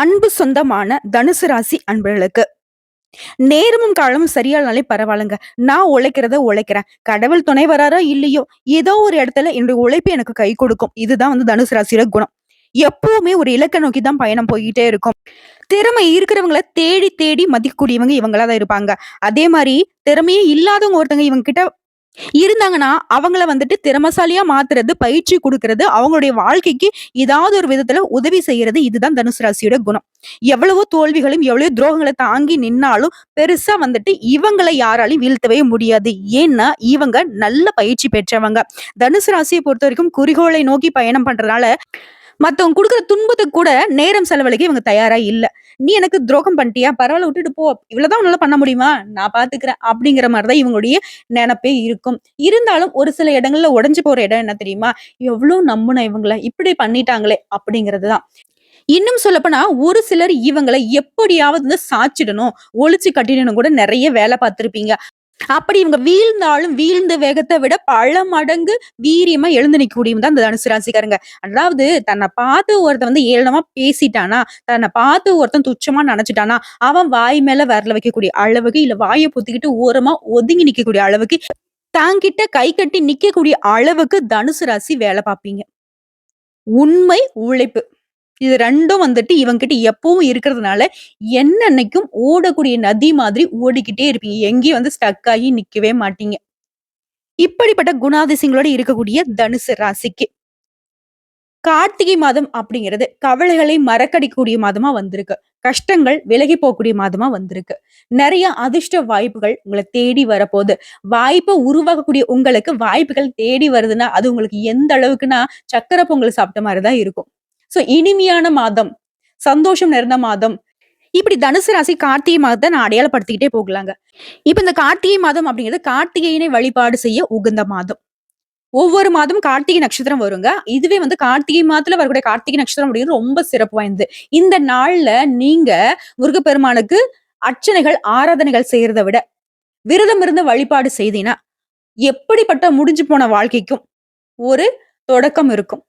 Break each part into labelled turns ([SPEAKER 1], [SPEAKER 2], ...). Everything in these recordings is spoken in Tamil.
[SPEAKER 1] அன்பு சொந்தமான தனுசு ராசி அன்பர்களுக்கு. நேரமும் காலமும் சரியானாலே பரவாயில்லைங்க. நான் உழைக்கிறத உழைக்கிறேன். கடவுள் துணை வராரோ இல்லையோ? ஏதோ ஒரு இடத்துல என்னுடைய உழைப்பு எனக்கு கை கொடுக்கும். இதுதான் வந்து தனுசு ராசியோட குணம். எப்பவுமே ஒரு இலக்கை நோக்கி தான் பயணம் போய்கிட்டே இருக்கும். திறமை இருக்கிறவங்கள தேடி தேடி மதிக்கக்கூடியவங்க இவங்களா தான் இருப்பாங்க. அதே மாதிரி திறமையே இல்லாதவங்க ஒருத்தங்க இவங்க கிட்ட இருந்தாங்கன்னா அவங்கள வந்துட்டு திறமசாலியா மாத்துறது பயிற்சி கொடுக்கறது அவங்களுடைய வாழ்க்கைக்கு ஏதாவது ஒரு விதத்துல உதவி செய்யறது இதுதான் தனுசு ராசியோட குணம். எவ்வளவோ தோல்விகளும் எவ்வளவோ துரோகங்களை தாங்கி நின்னாலும் பெருசா வந்துட்டு இவங்களை யாராலையும் வீழ்த்தவே முடியாது. ஏன்னா இவங்க நல்ல பயிற்சி பெற்றவங்க. தனுசு ராசியை பொறுத்த வரைக்கும் குறிகோளை நோக்கி பயணம் பண்றதுனால மத்தவங்க கொடுக்குற துன்பத்துக்கு கூட நேரம் செலவழிக்க இவங்க தயாரா இல்ல. நீ எனக்கு துரோகம் பண்ணிட்டியா? பரவாயில்ல விட்டுட்டு போ. இவ்வளவுதான் உன்னால பண்ண முடியுமா? நான் பாத்துக்கிறேன். அப்படிங்கிற மாதிரிதான் இவங்களுடைய நினைப்பே இருக்கும். இருந்தாலும் ஒரு சில இடங்கள்ல உடைஞ்சு போற இடம் என்ன தெரியுமா? எவ்வளவு நம்புன இவங்களை. இப்படி பண்ணிட்டாங்களே அப்படிங்கறதுதான். இன்னும் சொல்லப்போனா ஒரு சிலர் இவங்களை எப்படியாவது வந்து சாச்சிடணும். ஒழிச்சு கட்டிடணும் கூட நிறைய வேலை பார்த்திருப்பீங்க. அப்படி இவங்க வீழ்ந்தாலும் வீழ்ந்த வேகத்தை விட பல மடங்கு வீரியமா எழுந்து நிற்கக்கூடியவங்க தான் இந்த தனுசு ராசிக்காரங்க. அதாவது தன்னை பார்த்து ஒருத்தன் வந்து ஏளனமா பேசிட்டானா தன்னை பார்த்து ஒருத்தன் துச்சமா நினைச்சிட்டானா அவன் வாய் மேல வரல வைக்கக்கூடிய அளவுக்கு இல்ல வாயை பொத்திக்கிட்டு ஓரமா ஒதுங்கி நிக்கக்கூடிய அளவுக்கு தாங்கிட்ட கை கட்டி நிக்கக்கூடிய அளவுக்கு தனுசு ராசி வேலை பார்ப்பீங்க. உண்மை உழைப்பு. இது ரெண்டும் வந்துட்டு இவங்கிட்ட எப்பவும் இருக்கிறதுனால என்னன்னைக்கும் ஓடக்கூடிய நதி மாதிரி ஓடிக்கிட்டே இருப்பீங்க. எங்கேயும் வந்து ஸ்டக் ஆகி நிக்கவே மாட்டீங்க. இப்படிப்பட்ட குணாதிசயங்களோட இருக்கக்கூடிய தனுசு ராசிக்கு கார்த்திகை மாதம் அப்படிங்கிறது கவலைகளை மறக்கடிக்கக்கூடிய மாதமா வந்திருக்கு. கஷ்டங்கள் விலகி போகக்கூடிய மாதமா வந்திருக்கு. நிறைய அதிர்ஷ்ட வாய்ப்புகள் உங்களை தேடி வரப்போகுது. வாய்ப்பை உருவாக்கக்கூடிய உங்களுக்கு வாய்ப்புகள் தேடி வருதுன்னா அது உங்களுக்கு எந்த அளவுக்குன்னா சக்கரை பொங்கல் சாப்பிட்ட மாதிரி தான் இருக்கும். ஸோ இனிமையான மாதம் சந்தோஷம் நிறைந்த மாதம். இப்படி தனுசு ராசி கார்த்திகை மாதத்தை நான் அடையாளப்படுத்திக்கிட்டே போகலாங்க. இப்ப இந்த கார்த்திகை மாதம் அப்படிங்கிறது கார்த்திகையினை வழிபாடு செய்ய உகந்த மாதம். ஒவ்வொரு மாதம் கார்த்திகை நட்சத்திரம் வருங்க. இதுவே வந்து கார்த்திகை மாதத்துல வரக்கூடிய கார்த்திகை நட்சத்திரம் அப்படிங்கிறது ரொம்ப சிறப்பு வாய்ந்தது. இந்த நாள்ல நீங்க முருகப்பெருமானுக்கு அர்ச்சனைகள் ஆராதனைகள் செய்யறத விட விரதம் இருந்து வழிபாடு செய்தீங்கன்னா எப்படிப்பட்ட முடிஞ்சு போன வாழ்க்கைக்கும் ஒரு தொடக்கம் இருக்கும்.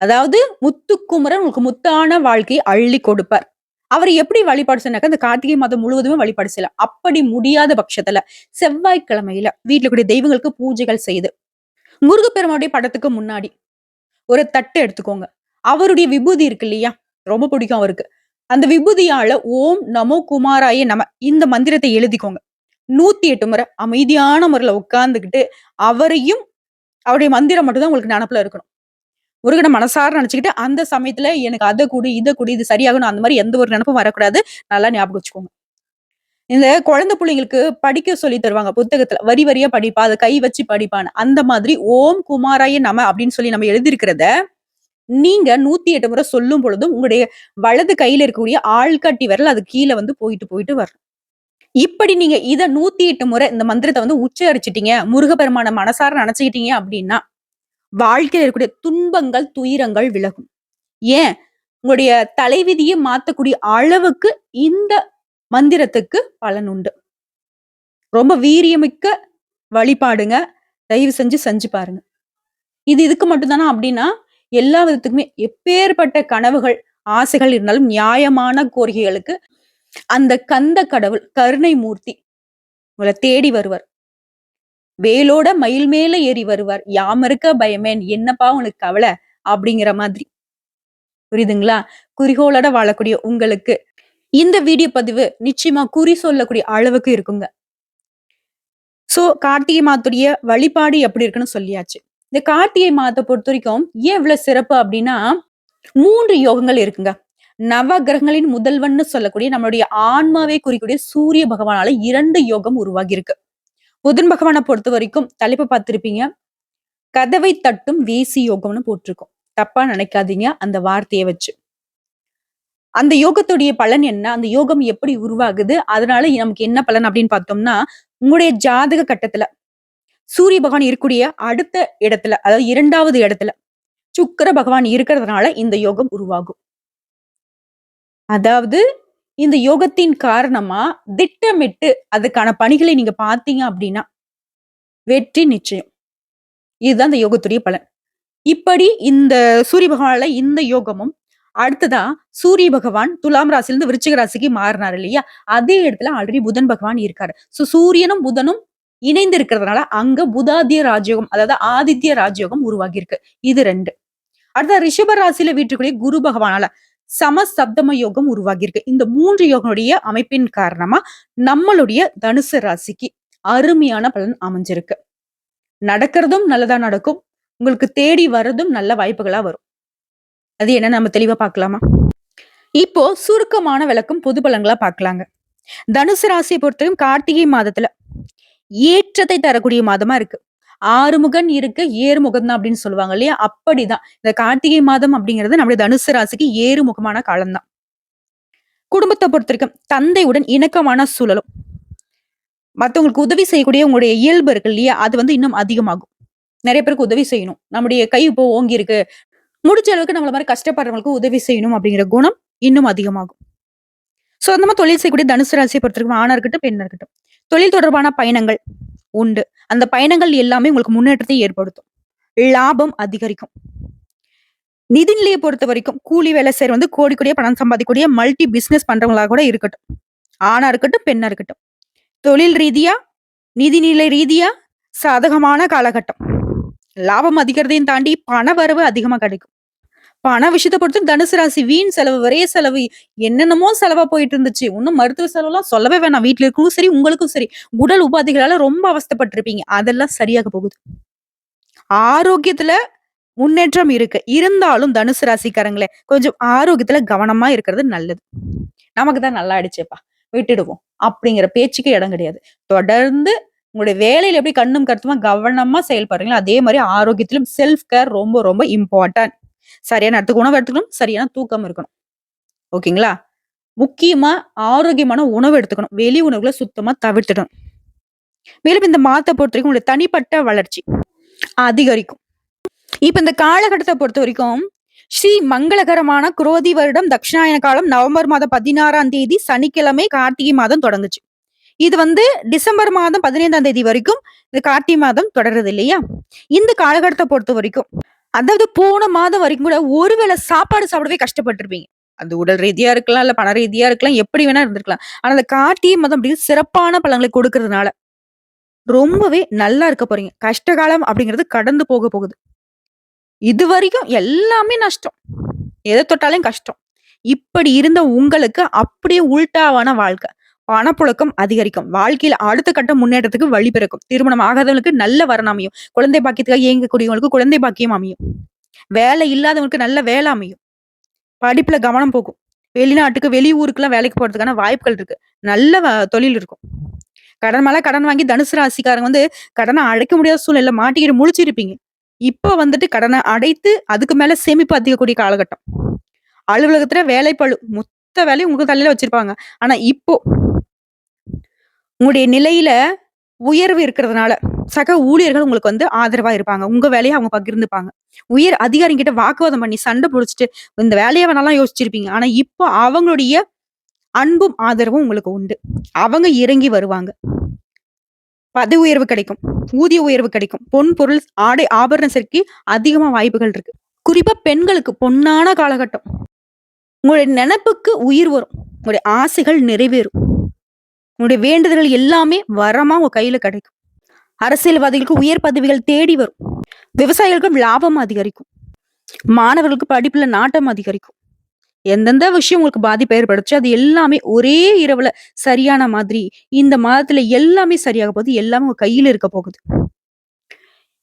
[SPEAKER 1] அதாவது முத்துக்குமரன் உங்களுக்கு முத்தான வாழ்க்கையை அள்ளி கொடுப்பார். அவர் எப்படி வழிபாடு செய்யனாக்க அந்த கார்த்திகை மாதம் முழுவதுமே வழிபாடு செய்யலாம். அப்படி முடியாத பட்சத்துல செவ்வாய்க்கிழமையில வீட்டுல கூடிய தெய்வங்களுக்கு பூஜைகள் செய்து முருகப்பெருமானுடைய படத்துக்கு முன்னாடி ஒரு தட்டு எடுத்துக்கோங்க. அவருடைய விபூதி இருக்கு இல்லையா? ரொம்ப பிடிக்கும் அவருக்கு. அந்த விபூதியால ஓம் நமோ குமாராய நம இந்த மந்திரத்தை எழுதிக்கோங்க. நூத்தி எட்டு முறை அமைதியான முறையில உட்கார்ந்துக்கிட்டு அவரையும் அவருடைய மந்திரம் மட்டும்தான் உங்களுக்கு நினப்புல இருக்கணும். முருகனை மனசார நினச்சிக்கிட்டு அந்த சமயத்தில் எனக்கு அதை கூடி இதை கூடி இது சரியாகணும் அந்த மாதிரி எந்த ஒரு நினப்பும் வரக்கூடாது. நல்லா ஞாபகம் வச்சுக்கோங்க. இந்த குழந்தை பிள்ளைங்களுக்கு படிக்க சொல்லி தருவாங்க புத்தகத்துல. வரி வரியா படிப்பா அதை கை வச்சு படிப்பான்னு. அந்த மாதிரி ஓம் குமாராய நம அப்படின்னு சொல்லி நம்ம எழுதியிருக்கிறத நீங்க நூத்தி எட்டு முறை சொல்லும் பொழுதும் உங்களுடைய வலது கையில இருக்கக்கூடிய ஆள்காட்டி விரல் அது கீழே வந்து போயிட்டு போயிட்டு வரும். இப்படி நீங்க இதை நூத்தி எட்டு முறை இந்த மந்திரத்தை வந்து உச்சரிச்சிட்டீங்க முருகப்பெருமான மனசார நினைச்சுக்கிட்டீங்க அப்படின்னா வாழ்க்கையில் இருக்கக்கூடிய துன்பங்கள் துயரங்கள் விலகும். ஏன்? உங்களுடைய தலைவிதியை மாத்தக்கூடிய அளவுக்கு இந்த மந்திரத்துக்கு பலன் உண்டு. ரொம்ப வீரியமிக்க வழிபாடுங்க. தயவு செஞ்சு செஞ்சு பாருங்க. இது இதுக்கு மட்டும்தானா? அப்படின்னா எல்லா விதத்துக்குமே எப்பேற்பட்ட கனவுகள் ஆசைகள் இருந்தாலும் நியாயமான கோரிக்கைகளுக்கு அந்த கந்த கடவுள் கருணை மூர்த்தி உங்களை தேடி வருவார். வேலோட மயில் மேல ஏறி வருவார். யாம இருக்க பயமேன் என்னப்பா உனக்கு கவலை? அப்படிங்கிற மாதிரி. புரியுதுங்களா? குறிகோளோட வாழக்கூடிய உங்களுக்கு இந்த வீடியோ பதிவு நிச்சயமா குறி சொல்லக்கூடிய அளவுக்கு இருக்குங்க. சோ கார்த்திகை மாத்துடைய வழிபாடு எப்படி இருக்குன்னு சொல்லியாச்சு. இந்த கார்த்திகை மாதத்தை பொறுத்த வரைக்கும் ஏன் இவ்வளவு சிறப்பு அப்படின்னா மூன்று யோகங்கள் இருக்குங்க. நவ கிரகங்களின் முதல்வன்னு சொல்லக்கூடிய நம்மளுடைய ஆன்மாவை குறிக்கூடிய சூரிய பகவானால இரண்டு யோகம் உருவாகி இருக்கு புதன் பகவானை பொறுத்த வரைக்கும் தலைப்பு பார்த்திருப்பீங்க. கதவை தட்டும் வேசி யோகம்னு போட்டிருக்கோம். தப்பா நினைக்காதீங்க அந்த வார்த்தையை வச்சு. அந்த யோகத்துடைய பலன் என்ன? அந்த யோகம் எப்படி உருவாகுது? அதனால நமக்கு என்ன பலன் அப்படின்னு பார்த்தோம்னா உங்களுடைய ஜாதக கட்டத்துல சூரிய பகவான் இருக்கக்கூடிய அடுத்த இடத்துல அதாவது இரண்டாவது இடத்துல சுக்கர பகவான் இருக்கிறதுனால இந்த யோகம் உருவாகும். அதாவது இந்த யோகத்தின் காரணமா திட்டமிட்டு அதுக்கான பணிகளை நீங்க பார்த்தீங்க அப்படின்னா வெற்றி நிச்சயம். இதுதான் இந்த யோகத்துடைய பலன். இப்படி இந்த சூரிய பகவானால இந்த யோகமும் அடுத்ததா சூரிய பகவான் துலாம் ராசிலிருந்து விருச்சிக ராசிக்கு மாறினார் இல்லையா? அதே இடத்துல ஆல்ரெடி புதன் பகவான் இருக்காரு. சோ சூரியனும் புதனும் இணைந்து இருக்கிறதுனால அங்க புதாதிய ராஜயோகம் அதாவது ஆதித்ய ராஜயோகம் உருவாகி இருக்கு இது ரெண்டு. அடுத்த ரிஷப ராசியில வீட்டுக்குரிய குரு பகவானால சமசப்தம யோகம் உருவாகியிருக்கு. இந்த மூன்று யோகனுடைய அமைப்பின் காரணமா நம்மளுடைய தனுசு ராசிக்கு அருமையான பலன் அமைஞ்சிருக்கு. நடக்கிறதும் நல்லதா நடக்கும். உங்களுக்கு தேடி வர்றதும் நல்ல வாய்ப்புகளா வரும். அது என்ன? நம்ம தெளிவா பார்க்கலாமா? இப்போ சுருக்கமான விளக்கம் பொது பலன்களா பார்க்கலாங்க. தனுசு ராசியை பொறுத்தவரைக்கும் கார்த்திகை மாதத்துல ஏற்றத்தை தரக்கூடிய மாதமா இருக்கு. ஆறுமுகன் இருக்க ஏறுமுகம் தான் அப்படின்னு சொல்லுவாங்க இல்லையா? அப்படிதான். இந்த கார்த்திகை மாதம் அப்படிங்கிறது நம்முடைய தனுசு ராசிக்கு ஏறுமுகமான காலம்தான். குடும்பத்தை பொறுத்த வரைக்கும் தந்தையுடன் இணக்கமான சூழலும். மத்தவங்களுக்கு உதவி செய்யக்கூடிய உங்களுடைய இயல்பு இருக்கு இல்லையா? அது வந்து இன்னும் அதிகமாகும். நிறைய பேருக்கு உதவி செய்யணும். நம்முடைய கை இப்போ ஓங்கி இருக்கு. முடிஞ்ச அளவுக்கு நம்மள மாதிரி கஷ்டப்படுறவங்களுக்கு உதவி செய்யணும் அப்படிங்கிற குணம் இன்னும் அதிகமாகும். சொந்தமா தொழில் செய்யக்கூடிய தனுசு ராசியை பொறுத்திருக்கும் ஆணா இருக்கட்டும் பெண்ணா இருக்கட்டும் தொழில் தொடர்பான பயணங்கள். உண்டு. அந்த பயணங்கள் எல்லாமே உங்களுக்கு முன்னேற்றத்தை ஏற்படுத்தும். லாபம் அதிகரிக்கும். நிதிநிலையை பொறுத்த வரைக்கும் கூலி வேலை செய்யற வந்து கோடி கோடியே பணம் சம்பாதிக்கக்கூடிய மல்டி பிசினஸ் பண்றவங்களா கூட இருக்கட்டும். ஆணா இருக்கட்டும் பெண்ணா இருக்கட்டும். தொழில் ரீதியா நிதிநிலை ரீதியா சாதகமான காலகட்டம். லாபம் அதிகரதையும் தாண்டி பண வரவு அதிகமா கிடைக்கும். பண விஷயத்தை பொறுத்து தனுசு ராசி வீண் செலவு ஒரே செலவு என்னென்னமோ செலவா போயிட்டு இருந்துச்சு இன்னும் மருத்துவ செலவுலாம் சொல்லவே வேணாம். வீட்டுல இருக்கவும் சரி உங்களுக்கும் சரி. உடல் உபாதைகளால ரொம்ப அவஸ்தைப்பட்டிருப்பீங்க. அதெல்லாம் சரியாக போகுது. ஆரோக்கியத்துல முன்னேற்றம் இருக்கு. இருந்தாலும் தனுசு ராசிக்காரங்களே கொஞ்சம் ஆரோக்கியத்துல கவனமா இருக்கிறது நல்லது. நமக்கு தான் நல்லா அடிச்சேப்பா விட்டுடுவோம். அப்படிங்கிற பேச்சுக்கு இடம் கிடையாது. தொடர்ந்து உங்களுடைய வேலையில எப்படி கண்ணும் கருத்துமா கவனமா செயல்படுறீங்களோ அதே மாதிரி ஆரோக்கியத்திலும் செல்ஃப் கேர் ரொம்ப ரொம்ப இம்பார்ட்டன்ட் சரியான இடத்துக்கு உணவு எடுத்துக்கணும் சரியான தூக்கம் இருக்கணும். ஓகேங்களா? முக்கியமா ஆரோக்கியமான உணவு எடுத்துக்கணும். வெளி உணவுகளை சுத்தமா தவிர்த்துடணும் மேலும் இந்த மாதத்தை பொறுத்த வரைக்கும் உங்களுடைய தனிப்பட்ட வளர்ச்சி அதிகரிக்கும். இப்ப இந்த காலகட்டத்தை பொறுத்த வரைக்கும் ஸ்ரீ மங்களகரமான குரோதி வருடம் தட்சிணாயன காலம் நவம்பர் மாதம் பதினாறாம் தேதி சனிக்கிழமை கார்த்திகை மாதம் தொடங்குச்சு. இது வந்து டிசம்பர் மாதம் பதினைந்தாம் தேதி வரைக்கும் இந்த கார்த்திகை மாதம் தொடருது இல்லையா? இந்த காலகட்டத்தை பொறுத்த வரைக்கும் அதாவது போன மாதம் வரைக்கும் கூட ஒருவேளை சாப்பாடு சாப்பிடவே கஷ்டப்பட்டிருப்பீங்க. அந்த உடல் ரீதியா இருக்கலாம் இல்ல பண ரீதியா இருக்கலாம் எப்படி வேணா இருந்திருக்கலாம். ஆனா அந்த காட்டிய மதம் அப்படி சிறப்பான பழங்களை கொடுக்கறதுனால ரொம்பவே நல்லா இருக்க போறீங்க. கஷ்டகாலம் அப்படிங்கிறது கடந்து போக போகுது. இது வரைக்கும் எல்லாமே நஷ்டம். எதை தொட்டாலும் கஷ்டம். இப்படி இருந்த உங்களுக்கு அப்படியே உள்டாவான வாழ்க்கை. பணப்புழக்கம் அதிகரிக்கும். வாழ்க்கையில அடுத்த கட்ட முன்னேற்றத்துக்கு வழி பிறக்கும். திருமணம் ஆகாதவங்களுக்கு நல்ல வரன் அமையும். குழந்தை பாக்கியத்துக்காக இயங்கக்கூடியவங்களுக்கு குழந்தை பாக்கியம் அமையும். வேலை இல்லாதவங்களுக்கு நல்ல வேலை அமையும். படிப்புல கவனம் போகும். வெளிநாட்டுக்கு வெளியூருக்குலாம் வேலைக்கு போறதுக்கான வாய்ப்புகள் இருக்கு. நல்ல வ- தொழில் இருக்கும். கடன் மேல கடன் வாங்கி தனுசு ராசிக்காரங்க வந்து கடனை அடைக்க முடியாத சூழ்நிலை மாட்டிக்கிட்டு முழிச்சிருப்பீங்க. இப்போ வந்துட்டு கடனை அடைத்து அதுக்கு மேல சேமிப்பு அதிகக்கூடிய காலகட்டம். அலுவலகத்துல வேலைப்பழு மொத்த வேலையும் உங்களுக்கு தலையில வச்சிருப்பாங்க. ஆனா இப்போ உங்களுடைய நிலையில உயர்வு இருக்கிறதுனால சக ஊழியர்கள் உங்களுக்கு வந்து ஆதரவா இருப்பாங்க. உங்க வேலையை அவங்க பகிர்ந்துப்பாங்க. உயர் அதிகாரிகிட்ட வாக்குவாதம் பண்ணி சண்டை பிடிச்சிட்டு இந்த வேலையை வேணாலும் யோசிச்சிருப்பீங்க. ஆனா இப்போ அவங்களுடைய அன்பும் ஆதரவும் உங்களுக்கு உண்டு. அவங்க இறங்கி வருவாங்க. பதவி உயர்வு கிடைக்கும். ஊதிய உயர்வு கிடைக்கும். பொன் பொருள் ஆடை ஆபரண சேர்க்கை அதிகமா வாய்ப்புகள் இருக்கு. குறிப்பா பெண்களுக்கு பொன்னான காலகட்டம். உங்களுடைய நினைப்புக்கு உயிர் வரும். உங்களுடைய ஆசைகள் நிறைவேறும். உங்களுடைய வேண்டுதல்கள் எல்லாமே வரமா உங்க கையில கிடைக்கும். அரசியல்வாதிகளுக்கு உயர் பதவிகள் தேடி வரும். விவசாயிகளுக்கும் லாபம் அதிகரிக்கும். மாணவர்களுக்கு படிப்புல நாட்டம் அதிகரிக்கும். எந்தெந்த விஷயம் உங்களுக்கு பாதிப்பு ஏற்படுச்சு அது எல்லாமே ஒரே இரவுல சரியான மாதிரி இந்த மாதத்துல எல்லாமே சரியாக போகுது எல்லாமே உங்க கையில இருக்க போகுது.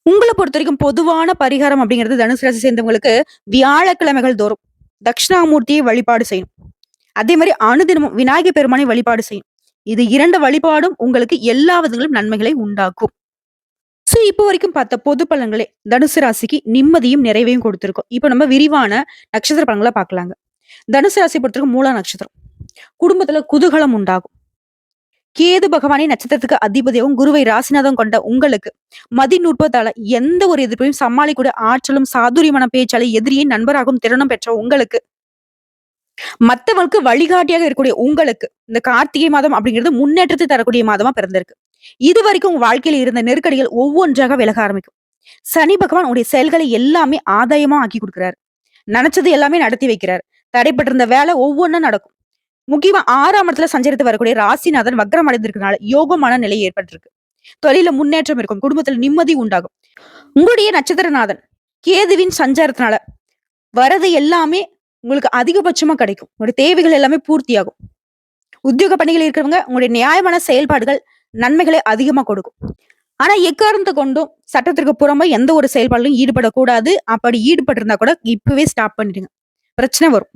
[SPEAKER 1] உங்களை பொறுத்த வரைக்கும் பொதுவான பரிகாரம் அப்படிங்கிறது தனுசு ராசி சேர்ந்தவங்களுக்கு வியாழக்கிழமைகள் தோறும் தட்சிணாமூர்த்தியை வழிபாடு செய்யும் அதே மாதிரி அனுதினமும் விநாயகர் பெருமானை வழிபாடு செய்யும் இது இரண்டு வழிபாடும் உங்களுக்கு எல்லா விதங்களும் நன்மைகளை உண்டாக்கும். சோ இப்போ வரைக்கும் பார்த்த பொது பலன்களே தனுசு ராசிக்கு நிம்மதியும் நிறைவையும் கொடுத்துருக்கோம். இப்போ நம்ம விரிவான நட்சத்திர பலன்களை பார்க்கலாங்க. தனுசு ராசி பொறுத்திருக்கும் மூல நட்சத்திரம். குடும்பத்துல குதூகலம் உண்டாகும். கேது பகவானை நட்சத்திரத்துக்கு அதிபதியாகவும் குருவை ராசிநாதம் கொண்ட உங்களுக்கு மதி நுட்பத்தால எந்த ஒரு எதிர்ப்பையும் சமாளிக்கூடிய ஆற்றலும் சாதுரியமான பேச்சாலை எதிரியை நண்பராகவும் திறனும் பெற்ற உங்களுக்கு மத்தவங்களுக்கு வழிகாட்டியாக இருக்கக்கூடிய உங்களுக்கு இந்த கார்த்திகை மாதம் அப்படிங்கிறது முன்னேற்றத்தை தரக்கூடிய மாதமா பிறந்திருக்கு. இது வரைக்கும் உங்க வாழ்க்கையில இருந்த நெருக்கடிகள் ஒவ்வொன்றாக விலக ஆரம்பிக்கும். சனி பகவான் உங்களுடைய செயல்களை எல்லாமே ஆதாயமா ஆக்கி கொடுக்கிறாரு. நினைச்சது எல்லாமே நடத்தி வைக்கிறார். தடைப்பட்டிருந்த வேலை ஒவ்வொன்றும் நடக்கும். முக்கியமா ஆறாம் இடத்துல சஞ்சரித்து வரக்கூடிய ராசிநாதன் வக்ரம் அடைந்திருக்கனால யோகமான நிலை ஏற்பட்டிருக்கு. தொழில முன்னேற்றம் இருக்கும். குடும்பத்துல நிம்மதி உண்டாகும். உங்களுடைய நட்சத்திரநாதன் கேதுவின் சஞ்சாரத்தினால வரது எல்லாமே உங்களுக்கு அதிகபட்சமா கிடைக்கும். உங்களுடைய தேவைகள் எல்லாமே பூர்த்தியாகும். உத்தியோக பணிகள் இருக்கிறவங்க உங்களுடைய நியாயமான செயல்பாடுகள் நன்மைகளை அதிகமா கொடுக்கும். ஆனா எக்காரணத்தை கொண்டும் சட்டத்திற்கு புறம்பா எந்த ஒரு செயல்பாடுலையும் ஈடுபடக்கூடாது. அப்படி ஈடுபட்டிருந்தா கூட இப்பவே ஸ்டாப் பண்ணிடுங்க. பிரச்சனை வரும்.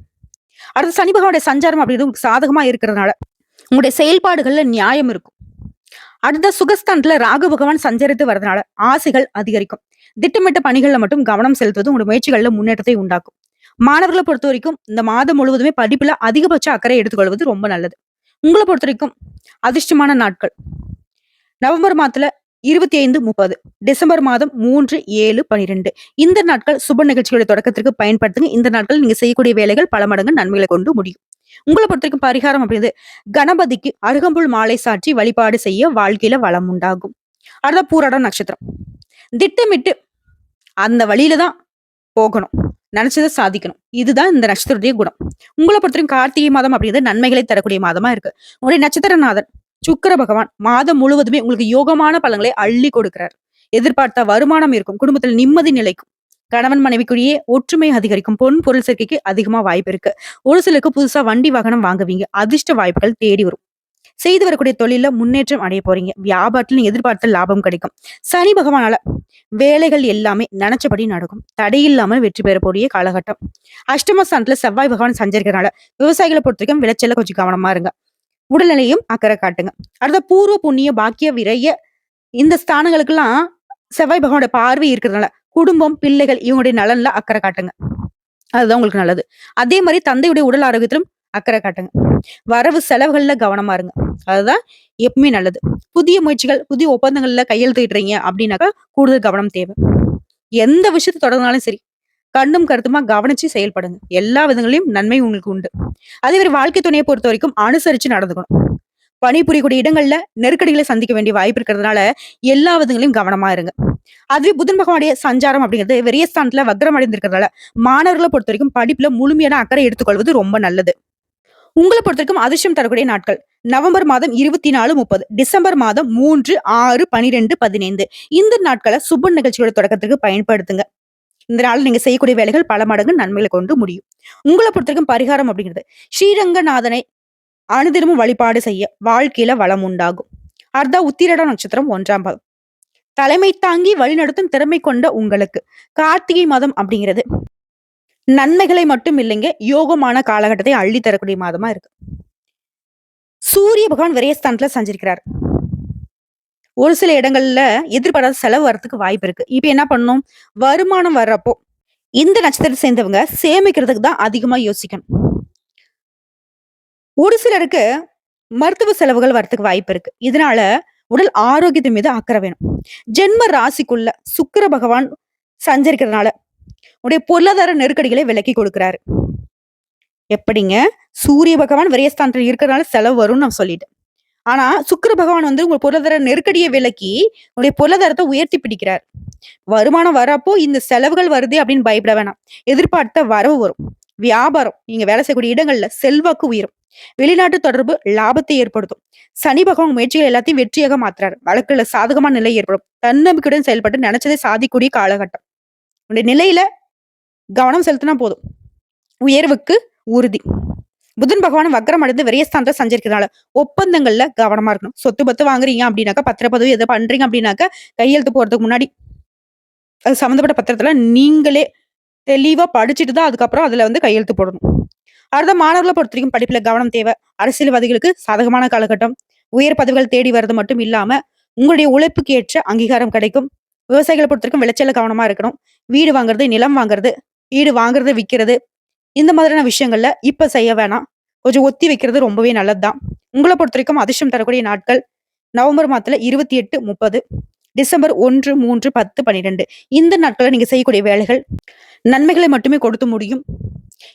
[SPEAKER 1] அடுத்து சனி பகவானுடைய சஞ்சாரம் அப்படின்றது சாதகமா இருக்கிறதுனால உங்களுடைய செயல்பாடுகள்ல நியாயம் இருக்கும். அடுத்த சுகஸ்தானத்துல ராகு பகவான் சஞ்சரித்து வரதுனால ஆசைகள் அதிகரிக்கும். திட்டமிட்ட பணிகள்ல மட்டும் கவனம் செலுத்துவது உங்களுடைய முயற்சிகள்ல முன்னேற்றத்தை உண்டாக்கும். மாணவர்களை பொறுத்த வரைக்கும் இந்த மாதம் முழுவதுமே படிப்புல அதிகபட்ச அக்கறை எடுத்துக்கொள்வது ரொம்ப நல்லது. உங்களை பொறுத்த வரைக்கும் அதிர்ஷ்டமான நாட்கள். நவம்பர் மாதத்துல இருபத்தி ஐந்து முப்பது டிசம்பர் மாதம் மூன்று ஏழு பனிரெண்டு. இந்த நாட்கள் சுப நிகழ்ச்சிகளுடைய தொடக்கத்திற்கு பயன்படுத்துங்க. இந்த நாட்கள் நீங்க செய்யக்கூடிய வேலைகள் பல மடங்கு நன்மைகளை கொண்டு முடியும். உங்களை பொறுத்த வரைக்கும் பரிகாரம் அப்படிங்கிறது கணபதிக்கு அருகம்புல் மாலை சாற்றி வழிபாடு செய்ய வாழ்க்கையில வளம் உண்டாகும். அடுத்த பூராடம் நட்சத்திரம். திட்டமிட்டு அந்த வழியில தான் போகணும். நினைச்சதை சாதிக்கணும். இதுதான் இந்த நட்சத்திரத்துடைய குணம். உங்களை பொறுத்தவரைக்கும் கார்த்திகை மாதம் அப்படிங்கிறது நன்மைகளை தரக்கூடிய மாதமா இருக்கு. உங்களுடைய நட்சத்திரநாதன் சுக்கிர பகவான் மாதம் முழுவதுமே உங்களுக்கு யோகமான பலன்களை அள்ளி கொடுக்கிறார். எதிர்பார்த்த வருமானம் இருக்கும். குடும்பத்தில் நிம்மதி நிலைக்கும். கணவன் மனைவிக்குள்ளேயே ஒற்றுமை அதிகரிக்கும். பொன் பொருள் சேர்க்கைக்கு அதிகமா வாய்ப்பு இருக்கு. ஒரு சிலருக்கு புதுசா வண்டி வாகனம் வாங்குவீங்க. அதிர்ஷ்ட வாய்ப்புகள் தேடி வரும். செய்து வரக்கூடிய தொழில முன்னேற்றம் அடைய போறீங்க. வியாபாரத்தில் நீங்க எதிர்பார்த்த லாபம் கிடைக்கும். சனி பகவானால வேலைகள் எல்லாமே நினைச்சபடி நடக்கும். தடையில்லாம வெற்றி பெறக்கூடிய காலகட்டம். அஷ்டமஸ்தானத்துல செவ்வாய் பகவான் சஞ்சரிக்கிறனால விவசாயிகளை பொறுத்த வரைக்கும் விளைச்சல கொஞ்சம் கவனமா இருங்க. உடல்நிலையும் அக்கறை காட்டுங்க. அடுத்த பூர்வ புண்ணிய பாக்கிய விரைய இந்த ஸ்தானங்களுக்கெல்லாம் செவ்வாய் பகவானோட பார்வை இருக்கிறதுனால குடும்பம் பிள்ளைகள் இவங்களுடைய நலன்ல அக்கறை காட்டுங்க. அதுதான் உங்களுக்கு நல்லது. அதே மாதிரி தந்தையுடைய உடல் ஆரோக்கியத்திலும் அக்கறை காட்டுங்க. வரவு செலவுகள்ல கவனமா இருங்க. அதுதான் எப்பவுமே நல்லது. புதிய முயற்சிகள் புதிய ஒப்பந்தங்கள்ல கையெழுத்திடுறீங்க அப்படின்னாக்கா கூடுதல் கவனம் தேவை. எந்த விஷயத்தை தொடர்ந்தாலும் சரி கண்ணும் கருத்துமா கவனிச்சு செயல்படுங்க. எல்லா விதங்களையும் நன்மை உங்களுக்கு உண்டு. அதே மாதிரி வாழ்க்கை துணையை பொறுத்த வரைக்கும் அனுசரிச்சு நடந்துக்கணும். பணிபுரியக்கூடிய இடங்கள்ல நெருக்கடிகளை சந்திக்க வேண்டிய வாய்ப்பு இருக்கிறதுனால எல்லா விதங்களையும் கவனமா இருங்க. அதுவே புதன் பகவானுடைய சஞ்சாரம் அப்படிங்கிறது வெறியஸ்தானத்துல வக்ரம் அடைந்திருக்கிறதுனால மாணவர்களை பொறுத்த வரைக்கும் படிப்புல முழுமையான அக்கறை எடுத்துக்கொள்வது ரொம்ப நல்லது. உங்களை பொறுத்தவரைக்கும் அதிர்ஷ்டம் தரக்கூடிய நாட்கள். நவம்பர் மாதம் இருபத்தி நாலு முப்பது டிசம்பர் மாதம் மூன்று ஆறு பனிரெண்டு பதினைந்து. இந்த நாட்களை சுப நிகழ்ச்சியோட தொடக்கத்துக்கு பயன்படுத்துங்க. இந்த நாள் நீங்க செய்யக்கூடிய வேலைகள் பல மடங்கு நன்மைகளை கொண்டு முடியும். உங்களை பொறுத்தவரைக்கும் பரிகாரம் அப்படிங்கிறது ஸ்ரீரங்கநாதனை அனுதினமும் வழிபாடு செய்ய வாழ்க்கையில வளம் உண்டாகும். அர்த்தா உத்திரட நட்சத்திரம் ஒன்றாம் பாதம் தலைமை தாங்கி வழிநடத்தும் திறமை கொண்ட உங்களுக்கு. கார்த்திகை மாதம் அப்படிங்கிறது நன்மைகளை மட்டும் இல்லைங்க யோகமான காலகட்டத்தை அள்ளி தரக்கூடிய மாதமா இருக்கு. சூரிய பகவான் விரயஸ்தானத்துல சஞ்சரிக்கிறார். ஒரு சில இடங்கள்ல எதிர்பாராத செலவு வரத்துக்கு வாய்ப்பு இருக்கு. இப்ப என்ன பண்ணும் வருமானம் வர்றப்போ இந்த நட்சத்திரத்தை சேர்ந்தவங்க சேமிக்கிறதுக்கு தான் அதிகமா யோசிக்கணும். ஒரு சிலருக்கு மருத்துவ செலவுகள் வரத்துக்கு வாய்ப்பு இருக்கு. இதனால உடல் ஆரோக்கியத்தின் மீது அக்கறை வேணும். ஜென்ம ராசிக்குள்ள சுக்கிர பகவான் சஞ்சரிக்கிறதுனால உடைய பொருளாதார நெருக்கடிகளை விலக்கி கொடுக்கிறாரு. எப்படிங்க? சூரிய பகவான் விரயஸ்தானத்தில் இருக்கிறதுனால செலவு வரும்னு நான் சொல்லிட்டேன். ஆனா சுக்கர பகவான் வந்து உங்க பொருளாதார நெருக்கடியை விலக்கி உங்களுடைய பொருளாதாரத்தை உயர்த்தி பிடிக்கிறார். வருமானம் வரப்போ இந்த செலவுகள் வருது அப்படின்னு பயப்பட வேணாம். எதிர்பார்த்த வரவு வரும். வியாபாரம் நீங்க வேலை செய்யக்கூடிய இடங்கள்ல செல்வாக்கு உயரும். வெளிநாட்டு தொடர்பு லாபத்தை ஏற்படுத்தும். சனி பகவான் முயற்சிகள் எல்லாத்தையும் வெற்றியாக மாத்துறாரு. வழக்குல சாதகமான நிலை ஏற்படும். தன்னம்பிக்கையுடன் செயல்பட்டு நினைச்சதை சாதிக்கூடிய காலகட்டம். உங்களுடைய நிலையில கவனம் செலுத்தினா போதும். உயர்வுக்கு உறுதி. புதன் பகவான் வக்கரம் அடைந்து விரயஸ்தானத்தை சஞ்சரிக்கிறதுனால ஒப்பந்தங்கள்ல கவனமா இருக்கணும். சொத்து பத்து வாங்குறீங்க அப்படின்னாக்கா பத்திர பதவி எதை பண்றீங்க அப்படின்னாக்கா கையெழுத்து போறதுக்கு முன்னாடி அது சம்மந்தப்பட்ட பத்திரத்துல நீங்களே தெளிவா படிச்சுட்டு தான் அதுக்கப்புறம் அதுல வந்து கையெழுத்து போடணும். அடுத்த மாணவர்களை பொறுத்த வரைக்கும் படிப்புல கவனம் தேவை. அரசியல்வாதிகளுக்கு சாதகமான காலகட்டம். உயர் பதவிகள் தேடி வர்றது மட்டும் இல்லாம உங்களுடைய உழைப்புக்கு ஏற்ற அங்கீகாரம் கிடைக்கும். விவசாயிகளை பொறுத்த வரைக்கும் விளைச்சல கவனமா இருக்கணும். வீடு வாங்குறது நிலம் வாங்குறது ஈடு வாங்குறது விற்கிறது இந்த மாதிரியான விஷயங்கள்ல இப்ப செய்ய வேணாம். கொஞ்சம் ஒத்தி வைக்கிறது ரொம்பவே நல்லதுதான். உங்களை பொறுத்த வரைக்கும் அதிர்ஷ்டம் தரக்கூடிய நாட்கள் நவம்பர் மாதத்துல இருபத்தி எட்டு முப்பது டிசம்பர் ஒன்று மூன்று பத்து பன்னிரெண்டு. இந்த நாட்களை நீங்க செய்யக்கூடிய வேலைகள் நன்மைகளை மட்டுமே கொடுத்து முடியும்.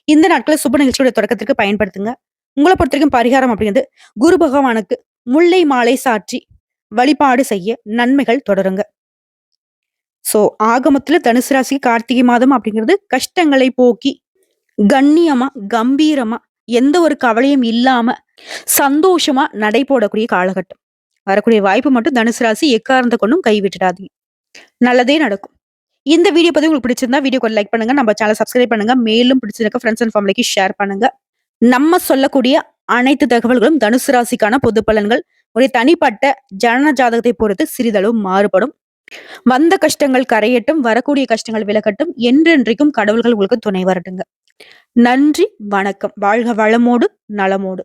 [SPEAKER 1] இந்த நாட்களை சுப நிகழ்ச்சியோட தொடக்கத்திற்கு பயன்படுத்துங்க. உங்களை பொறுத்த வரைக்கும் பரிகாரம் அப்படிங்கிறது குரு பகவானுக்கு முல்லை மாலை சாற்றி வழிபாடு செய்ய நன்மைகள் தொடருங்க. சோ ஆகமத்துல தனுசு ராசி கார்த்திகை மாதம் அப்படிங்கிறது கஷ்டங்களை போக்கி கண்ணியமா, கம்பீரமா, எந்த ஒரு கவலையும் இல்லாம, சந்தோஷமா நடை போடக்கூடிய காலகட்டம். வரக்கூடிய வாய்ப்பு மட்டும் தனுசு ராசி எக்காரந்த கொண்டும் கைவிட்டுடாதீங்க. நல்லதே நடக்கும். இந்த வீடியோ பத்தி உங்களுக்கு பிடிச்சிருந்தா வீடியோக்கு லைக் பண்ணுங்க. நம்ம சேனல் சப்ஸ்கிரைப் பண்ணுங்க. மேலும் பிடிச்சிருக்க ஃப்ரெண்ட்ஸ் அண்ட் ஃபேமிலிக்கு ஷேர் பண்ணுங்க. நம்ம சொல்லக்கூடிய அனைத்து தகவல்களும் தனுசு ராசிக்கான பொது பலன்கள். ஒரு தனிப்பட்ட ஜனன ஜாதகத்தை பொறுத்து சிறிதளவு மாறுபடும். வந்த கஷ்டங்கள் கரையட்டும், வரக்கூடிய கஷ்டங்கள் விலகட்டும். என்றென்றைக்கும் கடவுள்கள் உங்களுக்கு துணை வரட்டுங்க. நன்றி, வணக்கம். வாழ்க வளமோடு, நலமோடு.